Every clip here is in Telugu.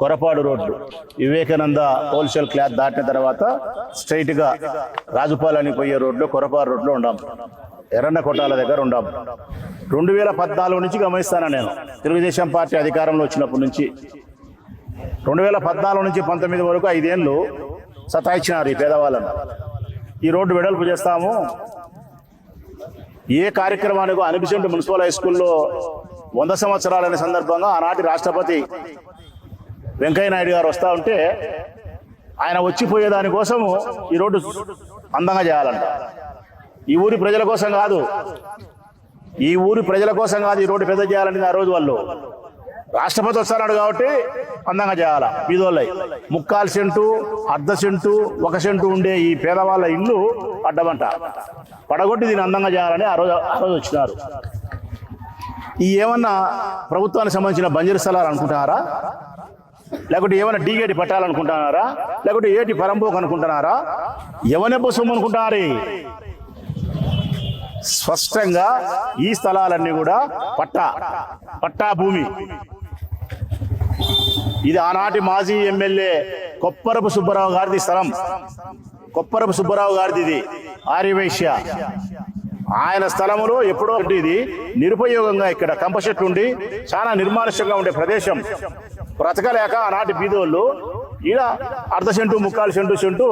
Korapadu road. Vivekananda wholesale cloth దాటిన తర్వాత స్ట్రైట్గా రాజుపాలని పోయే రోడ్లో కొరపాడు రోడ్లో ఉండాం. ఎర్రన్న కొట్టాల దగ్గర ఉండాం. రెండు వేల పద్నాలుగు నుంచి గమనిస్తాను నేను. తెలుగుదేశం పార్టీ అధికారంలో వచ్చినప్పటి నుంచి. రెండు వేల పద్నాలుగు నుంచి పంతొమ్మిది వరకు ఐదేళ్ళు సతాయించినారు ఈ పేదవాళ్ళను. ఈ రోడ్డు వెడల్పు చేస్తాము. ఏ కార్యక్రమానికి అనిపిసెంట్ మున్సిపల్ హై స్కూల్లో వంద సంవత్సరాలనే సందర్భంగా ఆనాటి రాష్ట్రపతి వెంకయ్య నాయుడు గారు వస్తూ ఉంటే ఆయన వచ్చిపోయే దానికోసము ఈ రోడ్డు అందంగా చేయాలంట. ఈ ఊరి ప్రజల కోసం కాదు. ఈ ఊరి ప్రజల కోసం కాదు ఈ రోడ్డు పెద్ద చేయాలని ఆ రోజు వాళ్ళు. రాష్ట్రపతి వస్తున్నాడు కాబట్టి అందంగా చేయాల? బీదోళ్ళై. ముక్కాలు సెంటు అర్ధ సెంటు ఒక సెంటు ఉండే ఈ పేదవాళ్ళ ఇల్లు అడ్డమంట. పడగొట్టి దీన్ని అందంగా చేయాలని ఆ రోజు ఆ రోజు వచ్చినారు. ఈ ఏమన్నా ప్రభుత్వానికి సంబంధించిన బంజరు స్థలాలు అనుకుంటున్నారా? లేకుంటే ఏమైనా డీగేటి పట్టాలనుకుంటున్నారా? లేకుంటే ఏటి పరంపోకు అనుకుంటున్నారా? ఎవనెబ్బ సొమ్ము అనుకుంటున్నారే? స్పష్టంగా ఈ స్థలాలన్నీ కూడా పట్టా పట్టా భూమి. ఇది ఆనాటి మాజీ ఎమ్మెల్యే కొప్పరపు సుబ్బారావు గారిది స్థలం. కొప్పరపు సుబ్బారావు గారిది ఇది ఆర్యవైశ్య. ఆయన స్థలములో ఎప్పుడో ఇది నిరుపయోగంగా ఇక్కడ కంప చెట్టు ఉండి చాలా నిర్మానుష్యంగా ఉండే ప్రదేశం. బ్రతకలేక ఆనాటి బీదోళ్ళు ఈడ అర్ధ సెంటు ముక్కాలు సెంటు సెంటు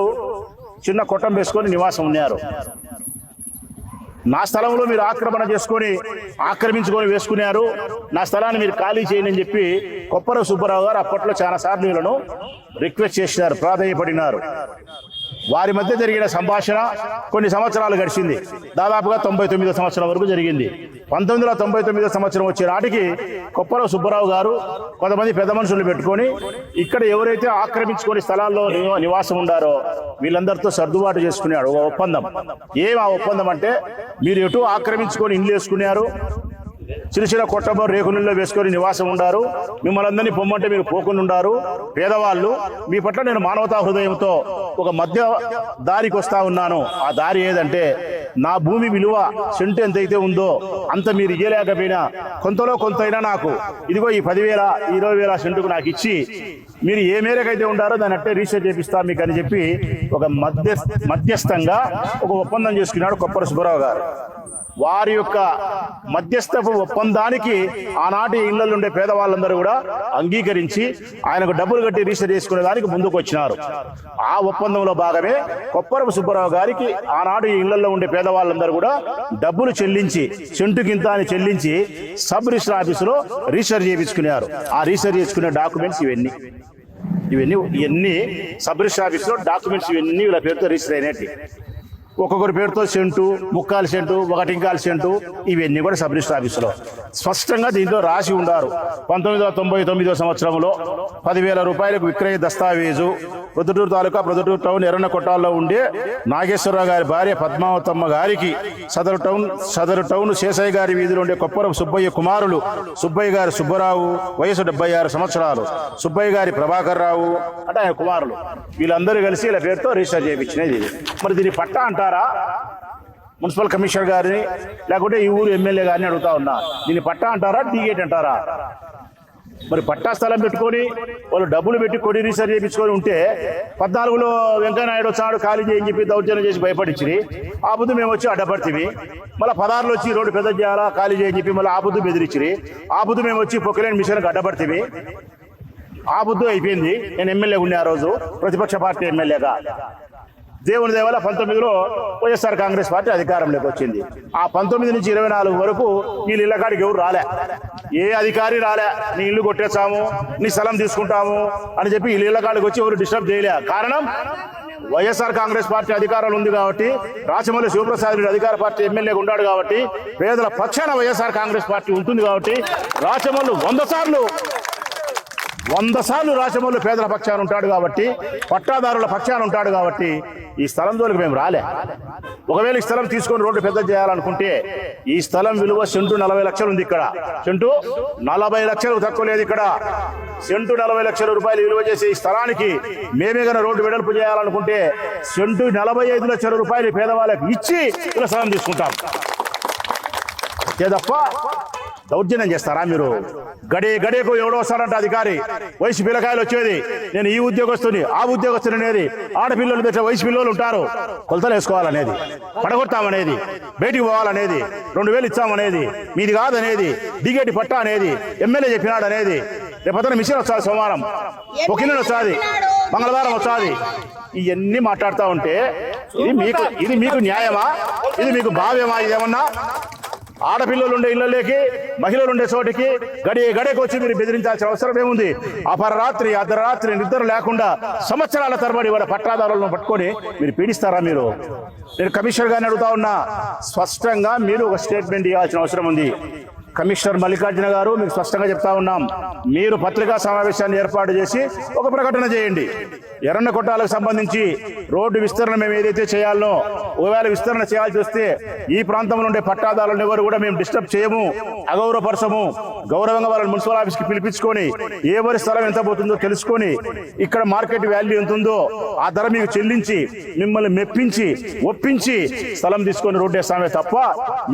చిన్న కొట్టం వేసుకొని నివాసం ఉన్నారు. నా స్థలంలో మీరు ఆక్రమణ చేసుకొని ఆక్రమించుకొని వేసుకున్నారు. నా స్థలాన్ని మీరు ఖాళీ చేయండి అని చెప్పి కొప్పర సుబ్బారావు గారు అప్పట్లో చాలాసార్లు వీళ్ళను రిక్వెస్ట్ చేసినారు ప్రాధాన్యపడినారు వారి మధ్య జరిగిన సంభాషణ కొన్ని సంవత్సరాలు గడిచింది. దాదాపుగా తొంభై తొమ్మిదో సంవత్సరం వరకు జరిగింది. పంతొమ్మిది వందల తొంభై తొమ్మిదో సంవత్సరం వచ్చే నాటికి కొప్పరావు సుబ్బారావు గారు కొంతమంది పెద్ద మనుషులు పెట్టుకొని ఇక్కడ ఎవరైతే ఆక్రమించుకొని స్థలాల్లో నివాసం ఉండారో వీళ్ళందరితో సర్దుబాటు చేసుకున్నాడు ఒక ఒప్పందం. ఏం ఆ ఒప్పందం అంటే మీరు ఎటు ఆక్రమించుకొని ఇండ్లు వేసుకున్నారు చిన్న కొట్టబో రేకులలో వేసుకొని నివాసం ఉండారు. మిమ్మల్ని అందరినీ పొమ్మంటే మీరు పోకుండా ఉండారు. పేదవాళ్ళు మీ పట్ల నేను మానవతా హృదయంతో ఒక మధ్య దారికి వస్తా ఉన్నాను. ఆ దారి ఏదంటే నా భూమి విలువ సెంటు ఎంతైతే ఉందో అంత మీరు ఇయ్యలేకపోయినా కొంతలో కొంతైనా నాకు ఇదిగో ఈ పదివేల ఇరవై వేల సెంటుకు నాకు ఇచ్చి మీరు ఏ మేరకైతే ఉండారో దాన్ని అట్టే రీసెర్చ్ చేపిస్తా మీకు అని చెప్పి ఒక మధ్య మధ్యస్థంగా ఒక ఒప్పందం చేసుకున్నాడు కొప్పర సుబ్బారావు గారు. వారి యొక్క మధ్యస్థపు ఒప్పందానికి ఆనాటి ఇళ్ళలో ఉండే పేదవాళ్ళందరూ కూడా అంగీకరించి ఆయనకు డబ్బులు కట్టి రిజిస్టర్ చేసుకునే దానికి ముందుకు వచ్చినారు ఆ ఒప్పందంలో భాగమే కొప్పరపు సుబ్బారావు గారికి ఆనాటి ఇళ్ళలో ఉండే పేదవాళ్ళందరూ కూడా డబ్బులు చెల్లించి చెంటుకింత అని చెల్లించి సబ్ రిజిస్టర్ ఆఫీసులో రిజిస్టర్ చేయించుకున్నారు ఆ రిజిస్టర్ చేసుకునే డాక్యుమెంట్స్ ఇవన్నీ. ఇవన్నీ ఇవన్నీ సబ్ రిజిస్టర్ ఆఫీసులో డాక్యుమెంట్స్ ఇవన్నీ వీళ్ళ పేరుతో రిజిస్టర్ అయినట్టు. ఒక్కొక్కరి పేరుతో సెంటు ముక్కాలు సెంటు ఒకటి ఇంకాలు సెంటు ఇవన్నీ కూడా సబ్ రిజిస్టర్ ఆఫీసులో. స్పష్టంగా దీంట్లో రాసి ఉండారు. పంతొమ్మిది వందల తొంభై తొమ్మిదో సంవత్సరంలో పదివేల రూపాయలకు విక్రయ దస్తావేజు ప్రొద్దుటూరు తాలూకా ప్రొద్దుటూరు టౌన్ ఎర్రన్న కొట్టాల్లో ఉండే నాగేశ్వరరావు గారి భార్య పద్మావతమ్మ గారికి సదరు టౌన్ సదరు టౌన్ శేషయ్య గారి వీధిలో ఉండే కొప్పరం సుబ్బయ్య కుమారులు సుబ్బయ్య గారి సుబ్బరావు వయసు డెబ్బై ఆరు సంవత్సరాలు. సుబ్బయ్య గారి ప్రభాకర్ రావు అంటే ఆయన కుమారులు. వీళ్ళందరూ కలిసి ఇలా పేరుతో రిజిస్టర్ చేయించినది మరి దీన్ని పట్టా అంటారు. మున్సిపల్ కమిషనర్ గారిని లేకుంటే ఈ ఊరు ఎమ్మెల్యే గారిని అడుగుతా ఉన్నా. దీన్ని పట్టా అంటారా టీగేట్ అంటారా? మరి పట్టా స్థలం పెట్టుకొని వాళ్ళు డబ్బులు పెట్టి కొడి రీసెర్చ్ చేయించుకొని ఉంటే పద్నాలుగులో వెంకయ్యనాయుడు వచ్చాడు ఖాళీ చేయని చెప్పి దౌర్జన్యం చేసి భయపడించి ఆ బుద్ధి మేము వచ్చి అడ్డపడితివి. మళ్ళీ పదహారులో వచ్చి రోడ్డు పెద్ద చేయాలా ఖాళీ చేయని చెప్పి మళ్ళీ ఆ బుద్ధి బెదిరించిరి. ఆ బుద్ధి మేము వచ్చి పొక్కలేని మిషన్కి అడ్డపడితివి. ఆ బుద్ధి అయిపోయింది. నేను ఎమ్మెల్యే ఉండే ఆ రోజు ప్రతిపక్ష పార్టీ ఎమ్మెల్యేగా. దేవుని దేవల పంతొమ్మిదిలో వైఎస్ఆర్ కాంగ్రెస్ పార్టీ అధికారంలోకి వచ్చింది. ఆ పంతొమ్మిది నుంచి ఇరవై నాలుగు వరకు వీళ్ళ ఇళ్ళకాడికి ఎవరు రాలే. ఏ అధికారి రాలే. నీ ఇల్లు కొట్టేస్తాము నీ స్థలం తీసుకుంటాము అని చెప్పి ఈ ఇళ్ళకాడికి వచ్చి ఎవరు డిస్టర్బ్ చేయలే. కారణం వైఎస్ఆర్ కాంగ్రెస్ పార్టీ అధికారంలో ఉంది కాబట్టి రాచమల్లి శివప్రసాద్ రెడ్డి అధికార పార్టీ ఎమ్మెల్యేగా ఉన్నాడు కాబట్టి పేదల పక్షాన వైఎస్ఆర్ కాంగ్రెస్ పార్టీ ఉంటుంది కాబట్టి రాచమల్లు వంద సార్లు వంద సార్లు రాచమల్లు పేదల పక్షాన ఉంటాడు కాబట్టి పట్టాదారుల పక్షాన ఉంటాడు కాబట్టి ఈ స్థలం జోలికి మేము రాలే. ఒకవేళ ఈ స్థలం తీసుకొని రోడ్డు పెద్ద చేయాలనుకుంటే ఈ స్థలం విలువ సెంటు నలభై లక్షలు ఉంది ఇక్కడ. సెంటు నలభై లక్షలు తక్కువ లేదు ఇక్కడ. సెంటు నలభై లక్షల రూపాయలు విలువ చేసే ఈ స్థలానికి మేమే గన రోడ్డు వెడల్పు చేయాలనుకుంటే సెంటు నలభై ఐదు లక్షల రూపాయలు పేదవాళ్ళకి ఇచ్చి ఇలా స్థలం తీసుకుంటాం. అంతే తప్ప దౌర్జన్యం చేస్తారా మీరు? గడే గడేకు ఎవడో వస్తాడంట అధికారి. వయసు పిల్లకాయలు వచ్చేది. నేను ఈ ఉద్యోగస్తుని ఆ ఉద్యోగస్తుని అనేది ఆడపిల్లలు పెట్టే వయసు పిల్లలు ఉంటారు. కొలతలు వేసుకోవాలనేది పడగొట్టామనేది బయటికి పోవాలనేది రెండు వేలు ఇచ్చామనేది మీది కాదనేది దిగేటి పట్టా అనేది ఎమ్మెల్యే చెప్పినాడు అనేది రేపొద్దున మిషన్ వస్తుంది సోమవారం. ఒకరిని వస్తుంది. మంగళవారం వస్తుంది. ఇవన్నీ మాట్లాడుతూ ఉంటే ఇది మీకు ఇది మీకు న్యాయమా? ఇది మీకు భావ్యమా? ఇదేమన్నా ఆడపిల్లలు ఉండే ఇళ్ళలోకి మహిళలు ఉండే చోటికి గడి గడికి వచ్చి మీరు బెదిరించాల్సిన అవసరం ఏముంది? అపరరాత్రి అర్ధరాత్రి నిద్ర లేకుండా సంవత్సరాల తరబడి వాళ్ళ పట్టాదారులను పట్టుకొని మీరు పీడిస్తారా మీరు? నేను కమిషనర్ గారిని అడుగుతా ఉన్నా స్పష్టంగా మీరు ఒక స్టేట్మెంట్ ఇవ్వాల్సిన అవసరం ఉంది. కమిషనర్ మల్లికార్జున గారు మీకు స్పష్టంగా చెప్తా ఉన్నాం. మీరు పత్రికా సమావేశాన్ని ఏర్పాటు చేసి ఒక ప్రకటన చేయండి. ఎర్రన్న కొట్టాలకు సంబంధించి రోడ్డు విస్తరణ మేము ఏదైతే చేయాలనో ఒకవేళ విస్తరణ చేయాల్సి వస్తే ఈ ప్రాంతంలో ఉండే పట్టాదారులను ఎవరు కూడా మేము డిస్టర్బ్ చేయము అగౌరవపరచము గౌరవంగా వాళ్ళని మున్సిపల్ ఆఫీస్కి పిలిపించుకొని ఎవరి స్థలం ఎంత పోతుందో తెలుసుకొని ఇక్కడ మార్కెట్ వాల్యూ ఎంత ఉందో ఆ ధర మీకు చెల్లించి మిమ్మల్ని మెప్పించి ఒప్పించి స్థలం తీసుకొని రోడ్డు వేస్తామే తప్ప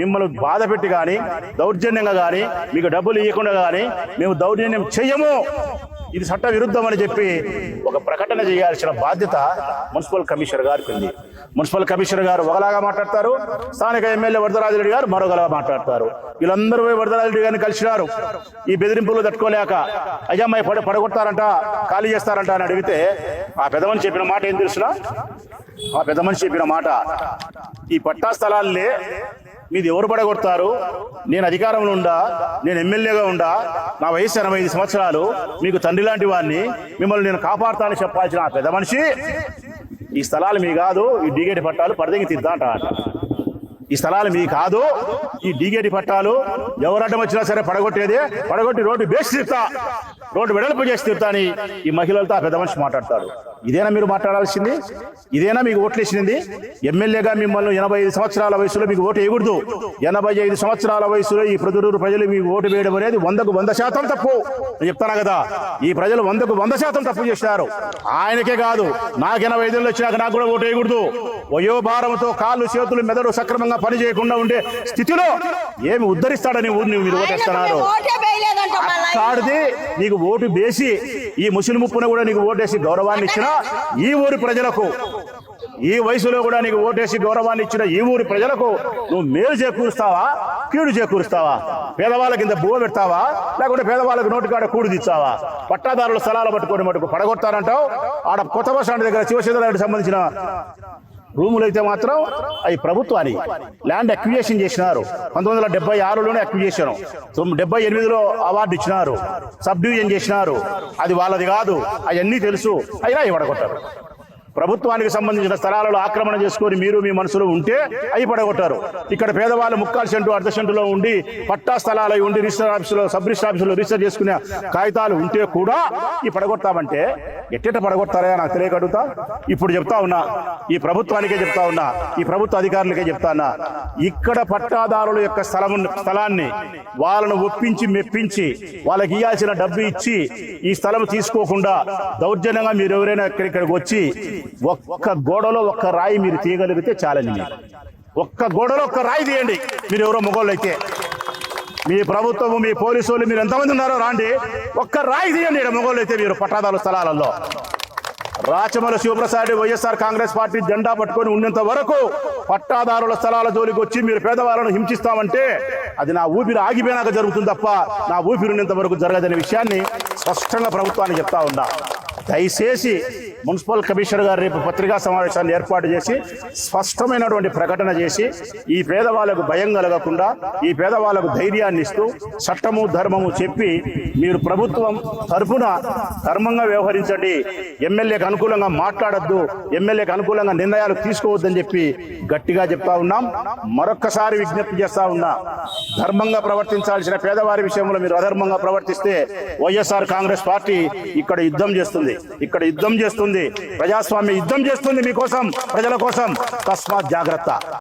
మిమ్మల్ని బాధ పెట్టి కానీ దౌర్జన్యంగా కానీ మీకు డబ్బులు ఇవ్వకుండా కానీ మేము దౌర్జన్యం చెయ్యము ఇది చట్ట విరుద్ధం అని చెప్పి ఒక ప్రకటన చేయాల్సిన బాధ్యత మున్సిపల్ కమిషనర్ గారికి ఉంది. మున్సిపల్ కమిషనర్ గారు ఒకలాగా మాట్లాడతారు స్థానిక ఎమ్మెల్యే వరదరాజరెడ్డి గారు మరొకలాగా మాట్లాడతారు. వీళ్ళందరూ పోయి వరదరాజరెడ్డి గారిని కలిసినారు. ఈ బెదిరింపులు తట్టుకోలేక అయ్యమ్మాయి పడ పడగొడతారంట ఖాళీ చేస్తారంట అని అడిగితే ఆ పెదమని చెప్పిన మాట ఏం తెలుసునా ఆ పెద్ద మనిషి చెప్పిన మాట ఈ పట్టా స్థలాల్ని మీది ఎవరు పడగొడతారు? నేను అధికారంలో ఉండా? నేను ఎమ్మెల్యేగా ఉండా? నా వయసు ఎనభై ఐదు సంవత్సరాలు. మీకు తండ్రి లాంటి వారిని మిమ్మల్ని నేను కాపాడుతానని చెప్పాల్సిన ఆ పెద్ద మనిషి ఈ స్థలాలు మీ కాదు ఈ డిగేటి పట్టాలు పడదగి తీద్దా అంట ఈ స్థలాలు మీ కాదు ఈ డిగేటి పట్టాలు ఎవరు వచ్చినా సరే పడగొట్టేది. పడగొట్టి రోడ్డు బేసి తీర్తా. రోడ్డు వెడల్పు చేసి తీర్తా అని ఈ మహిళలతో ఆ పెద్ద మనిషి మాట్లాడతాడు. ఇదేనా మీరు మాట్లాడాల్సింది? ఇదేనా మీకు ఓట్లేసింది? ఎమ్మెల్యేగా మిమ్మల్ని ఎనభై ఐదు సంవత్సరాల వయసులో మీకు ఓటు వేయకూడదు. ఎనభై ఐదు సంవత్సరాల వయసులో ఈ ప్రజలూరు ప్రజలు మీకు ఓటు వేయడం అనేది వందకు వంద శాతం తప్పు. చెప్తాను కదా? ఈ ప్రజలు వందకు వంద శాతం తప్పు చేశారు ఆయనకే కాదు నాకు ఎనభై ఐదులో వచ్చినాక నాకు కూడా ఓటు వేయకూడదు. వయోభారంతో కాళ్ళు చేతులు మెదడు సక్రమంగా పని చేయకుండా ఉండే స్థితిలో ఏమి ఉద్ధరిస్తాడని ఊరిని మీరు ఓటేస్తున్నారు. కాడిది నీకు ఓటు వేసి ఈ ముస్లిం ముప్పున కూడా నీకు ఓటేసి గౌరవాన్ని ఇచ్చిన ఈ ఊరి ప్రజలకు ఈ వయసులో కూడా నీకు ఓటేసి గౌరవాన్ని ఇచ్చిన ఈ ఊరి ప్రజలకు నువ్వు మేలు చేకూరుస్తావా? కీడు చేకూరుస్తావా? పేదవాళ్ళ కింద భూమి పెడతావా? లేకుంటే పేదవాళ్ళకి నోటికాడ కూడు తెచ్చావా పట్టాదారుల స్థలాలు పట్టుకొని మటుకు పడగొడతారంటావు ఆడ కొత్త బస్ స్టాండ్ దగ్గర శివశంద్రారెడ్డి సంబంధించిన రూములు అయితే మాత్రం అవి ప్రభుత్వాన్ని ల్యాండ్ అక్విజేషన్ చేసినారు. పంతొమ్మిది వందల డెబ్బై ఆరులోనే అక్విజేషన్ డెబ్బై ఎనిమిదిలో అవార్డు ఇచ్చినారు. సబ్ డివిజన్ చేసినారు. అది వాళ్ళది కాదు. అవన్నీ తెలుసు. అయినా ఇవ్వడగొట్టారు. ప్రభుత్వానికి సంబంధించిన స్థలాలలో ఆక్రమణ చేసుకొని మీరు మీ మనసులో ఉంటే అవి పడగొట్టారు. ఇక్కడ పేదవాళ్ళు ముక్కాలు సెంటు అర్ధ సెంటులో ఉండి పట్టా స్థలాలు ఉండి రిజిస్టర్ ఆఫీసులో సబ్ రిజిస్టర్ ఆఫీసులో రిజిస్టర్ చేసుకునే కాగితాలు ఉంటే కూడా ఈ పడగొట్టామంటే ఎట్టెట పడగొడతారా నాకు తెలియకడుగుతా. ఇప్పుడు చెప్తా ఉన్నా ఈ ప్రభుత్వానికే చెప్తా ఉన్నా ఈ ప్రభుత్వ అధికారులకే చెప్తా ఉన్నా ఇక్కడ పట్టాదారుల యొక్క స్థలం స్థలాన్ని వాళ్ళను ఒప్పించి మెప్పించి వాళ్ళకి ఇవ్వాల్సిన డబ్బు ఇచ్చి ఈ స్థలం తీసుకోకుండా దౌర్జన్యంగా మీరు ఎవరైనా ఇక్కడ ఇక్కడికి వచ్చి ఒక్క గోడలో ఒక్క రాయి మీరు తీయగలిగితే చాలండి. మీరు ఒక్క గోడలో ఒక్క రాయి తీయండి. మీరు ఎవరో మొగోళ్ళు అయితే. మీ ప్రభుత్వము మీ పోలీసు వాళ్ళు మీరు ఎంతమంది ఉన్నారో రాండి. ఒక్క రాయి తీయండి ఈడ మొగోళ్ళు అయితే మీరు పట్టాదారు స్థలాలలో. రాచమల శివప్రసాద్ వైఎస్ఆర్ కాంగ్రెస్ పార్టీ జెండా పట్టుకొని ఉన్నంత వరకు పట్టాదారుల స్థలాల జోలికి వచ్చి మీరు పేదవాళ్ళను హింసిస్తామంటే అది నా ఊపిరి ఆగిపోయినాక జరుగుతుంది తప్ప నా ఊపిరి ఉన్నంత వరకు జరగదనే విషయాన్ని స్పష్టంగా ప్రభుత్వానికి చెప్తా ఉన్నా. దయచేసి మున్సిపల్ కమిషనర్ గారు రేపు పత్రికా సమావేశాన్ని ఏర్పాటు చేసి స్పష్టమైనటువంటి ప్రకటన చేసి ఈ పేదవాళ్ళకు భయం కలగకుండా ఈ పేదవాళ్ళకు ధైర్యాన్ని ఇస్తూ చట్టము ధర్మము చెప్పి మీరు ప్రభుత్వం తరఫున ధర్మంగా వ్యవహరించండి. ఎమ్మెల్యేకి అనుకూలంగా మాట్లాడద్దు ఎమ్మెల్యేకి అనుకూలంగా నిర్ణయాలు తీసుకోవద్దని చెప్పి గట్టిగా చెప్తా ఉన్నాం. మరొక్కసారి విజ్ఞప్తి చేస్తా ఉన్నా ధర్మంగా ప్రవర్తించాల్సిన పేదవారి విషయంలో మీరు అధర్మంగా ప్రవర్తిస్తే వైఎస్ఆర్ కాంగ్రెస్ పార్టీ ఇక్కడ యుద్ధం చేస్తుంది. ఇక్కడ యుద్ధం చేస్తుంది. ప్రజాస్వామ్య యుద్ధం చేస్తుంది మీకోసం ప్రజల కోసం. తస్మాత్ జాగ్రత్త.